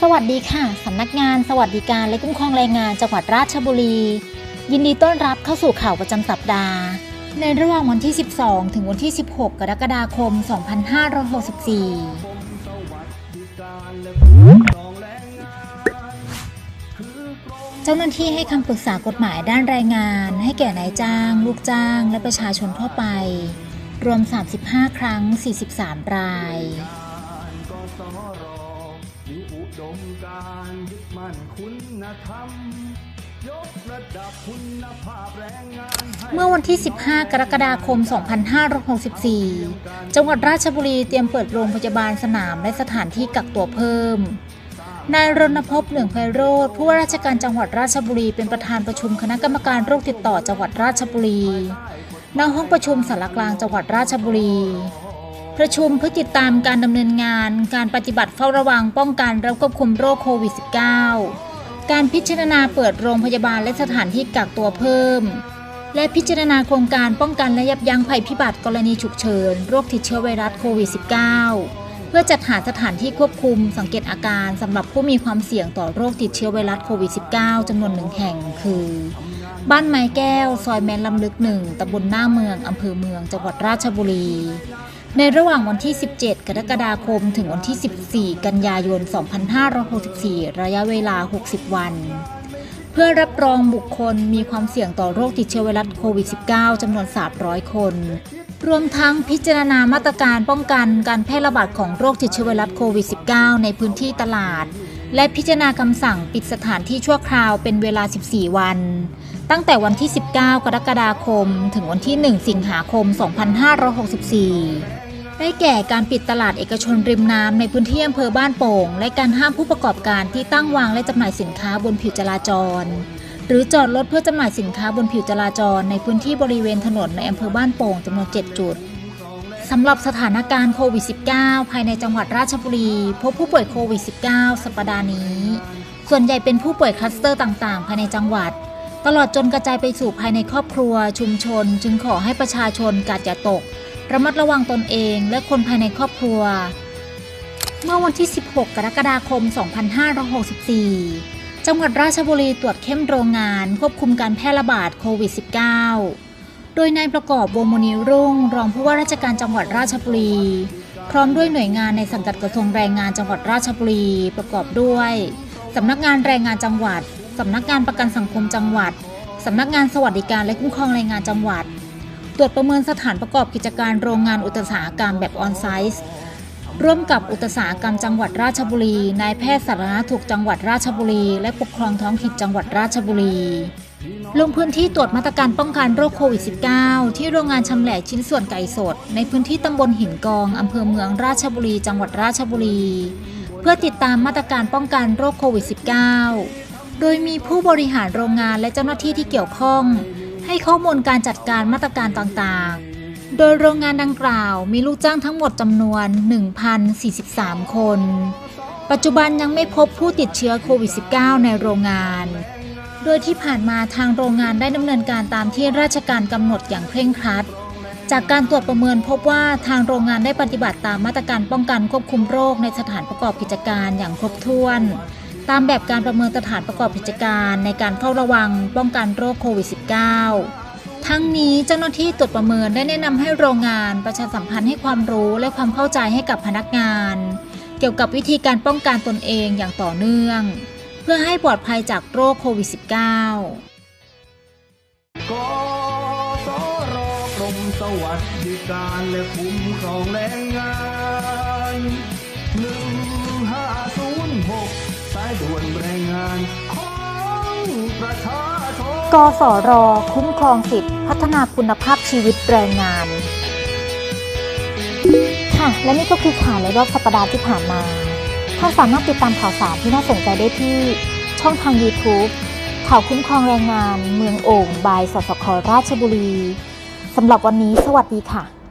สวัสดีค่ะ สำนักงานสวัสดิการและคุ้มครองแรงงานจังหวัดราชบุรี ยินดีต้อนรับเข้าสู่ข่าวประจำสัปดาห์ ในระหว่างวันที่ 12 ถึงวันที่ 16 กรกฎาคม 2564 เจ้าหน้าที่ให้คำปรึกษากฎหมายด้านแรงงาน ให้แก่นายจ้าง ลูกจ้าง และประชาชนทั่วไป รวม 35 ครั้ง 43 รายการยึดมั่นคุณธรรมเมื่อวันที่ 15 กรกฎาคม 2564 จังหวัดราชบุรีเตรียมเปิดโรงพยาบาลสนามและสถานที่กักตัวเพิ่ม นายรณพบเหลืองไพโรธผู้ว่าราชการจังหวัดราชบุรีเป็นประธานประชุมคณะกรรมการโรคติดต่อจังหวัดราชบุรี ณห้องประชุมสารกลางจังหวัดราชบุรี ประชุมเพื่อติดตามการดำเนินงาน การปฏิบัติเฝ้าระวังป้องกันและควบคุมโรคโควิด -19 การพิจารณาเปิดโรงพยาบาลและสถานที่กักตัวเพิ่ม และพิจารณาโครงการป้องกันและยับยั้งภัยพิบัติกรณีฉุกเฉินโรคติดเชื้อไวรัสโควิด -19 เพื่อจัดหาสถานที่ควบคุมสังเกตอาการสำหรับผู้มีความเสี่ยงต่อโรคติดเชื้อไวรัสโควิด -19 จำนวนหนึ่งแห่งคือ บ้านไม้แก้ว ซอยแมนลำลึกหนึ่งตำบลหน้าเมือง อำเภอเมือง จังหวัดราชบุรี ในระหว่างวันที่ 17 กรกฎาคม ถึงวันที่ 14 กันยายน 2564 ระยะเวลา 60 วัน เพื่อรับรองบุคคลมีความเสี่ยงต่อโรคติดเชื้อไวรัสโควิด -19 จำนวน 300 คน รวมทั้งพิจารณามาตรการป้องกันการแพร่ระบาดของโรคติดเชื้อไวรัสโควิด -19 ในพื้นที่ตลาด และพิจารณาคำสั่งปิดสถานที่ชั่วคราวเป็นเวลา 14 วัน ตั้งแต่วันที่ 19 กรกฎาคม ถึงวันที่ 1 สิงหาคม 2564 ได้แก่การปิดตลาดเอกชนริมน้ำในพื้นที่อำเภอบ้านโป่ง และการห้ามผู้ประกอบการที่ตั้งวางและจำหน่ายสินค้าบนผิวจราจร หรือจอดรถเพื่อจำหน่ายสินค้าบนผิวจราจร ในพื้นที่บริเวณถนนในอำเภอบ้านโป่งจำนวน 7 จุดสำหรับสถานการณ์โควิด -19 ภายในจังหวัดราชบุรี พบผู้ป่วยโควิด -19 สัปดาห์นี้ ส่วนใหญ่เป็นผู้ป่วยคลัสเตอร์ต่างๆ ภายในจังหวัด ตลอดจนกระจายไปสู่ภายในครอบครัวชุมชน จึงขอให้ประชาชนกาดอย่าตก ระมัดระวังตนเองและคนภายในครอบครัว เมื่อวันที่ 16 กรกฎาคม 2564 จังหวัดราชบุรีตรวจเข้มโรงงานควบคุมการแพร่ระบาดโควิด -19 โดยนายประกอบวงมณีรุ่ง รองผู้ว่าราชการจังหวัดราชบุรี พร้อมด้วยหน่วยงานในสังกัดกระทรวงแรงงานจังหวัดราชบุรีประกอบด้วยสำนักงานแรงงานจังหวัด สำนักงานประกันสังคมจังหวัด สำนักงานสวัสดิการและคุ้มครองแรงงานจังหวัด ตรวจประเมินสถานประกอบกิจการโรงงานอุตสาหกรรมแบบออนไซต์ร่วมกับอุตสาหกรรมจังหวัดราชบุรี นายแพทย์สาธารณสุขจังหวัดราชบุรี และปกครองท้องถิ่นจังหวัดราชบุรี ลงพื้นที่ตรวจมาตรการป้องกันโรคโควิด -19 ที่โรงงานชำแหละชิ้นส่วนไก่สด ในพื้นที่ตำบลหินกองอำเภอเมืองราชบุรี จังหวัดราชบุรี เพื่อติดตามมาตรการป้องกันโรคโควิด -19 โดยมีผู้บริหารโรงงานและเจ้าหน้าที่ที่เกี่ยวข้อง ให้ข้อมูลการจัดการมาตรการต่างๆ โดยโรงงานดังกล่าวมีลูกจ้างทั้งหมดจำนวน 1,043 คน ปัจจุบันยังไม่พบผู้ติดเชื้อโควิด -19 ในโรงงาน โดยที่ผ่านมาทางโรงงานได้ดำเนินการตามที่ราชการกำหนดอย่างเคร่งครัด จากการตรวจประเมินพบว่าทางโรงงานได้ปฏิบัติตามมาตรการป้องกันควบคุมโรคในสถานประกอบกิจการอย่างครบถ้วน ตามแบบการประเมินสถานประกอบกิจการในการเฝ้าระวังป้องกันโรคโควิด -19 ทั้งนี้เจ้าหน้าที่ตรวจประเมินได้แนะนำให้โรงงานประชาสัมพันธ์ให้ความรู้และความเข้าใจให้กับพนักงาน เกี่ยวกับวิธีการป้องกันตนเองอย่างต่อเนื่อง เพื่อให้ปลอดภัยจากโรคโควิด -19 กสรกรมสวัสดิการและคุ้มครองแรงงาน1506สา ด่วนแรงงานของประชาชนกสรคุ้มครองสิทธิพัฒนาคุณภาพชีวิตแรงงาน ค่ะ และนี่ก็คือข่าวในรอบสัปดาห์ที่ผ่านมาท่านสามารถติดตามข่าวสารที่น่าสนใจได้ที่ช่องทาง YouTube ข่าวคุ้มครองแรงงาน เมืองโอ่งบายสสคราชบุรีสำหรับวันนี้สวัสดีค่ะ